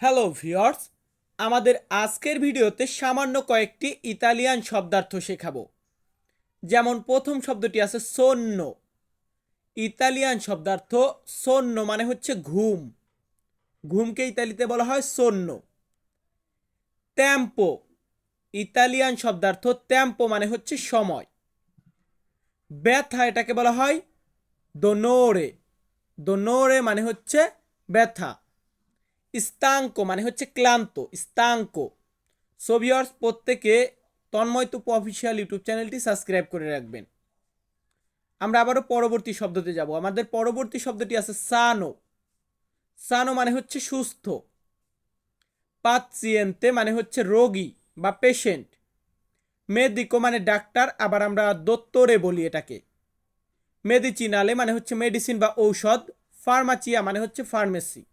Hello viewers আমাদের আজকের ভিডিওতে সামান্য কয়েকটি ইতালিয়ান শব্দার্থ শেখাবো। যেমন প্রথম শব্দটি আছে সন্য ইতালিয়ান শব্দার্থ সন্য মানে হচ্ছে ঘুম। ঘুমকে ইতালিতে বলা হয় সন্য ট্যাম্পো ইতালিয়ান শব্দার্থ ট্যাম্পো মানে হচ্ছে সময়। ব্যথা এটাকে বলা হয় দোনোরে। দোনোরে মানে হচ্ছে ব্যথা। স্তাঙ্ক মানে হচ্ছে ক্লান্ত স্তাঙ্ক সোভিয়র্স প্রত্যেকে তন্ময় তুপু অফিসিয়াল ইউটিউব চ্যানেলটি সাবস্ক্রাইব করে রাখবেন। আমরা আবারও পরবর্তী শব্দতে যাব। আমাদের পরবর্তী শব্দটি আছে সানো। সানো মানে হচ্ছে সুস্থ। পাচ্চিয়েন্তে মানে হচ্ছে রোগী বা পেশেন্ট মেদিকো মানে ডাক্তার, আবার আমরা দত্তরে বলি এটাকে। মেদিচিনালে মানে হচ্ছে মেডিসিন বা ঔষধ। ফার্মাচিয়া মানে হচ্ছে ফার্মেসি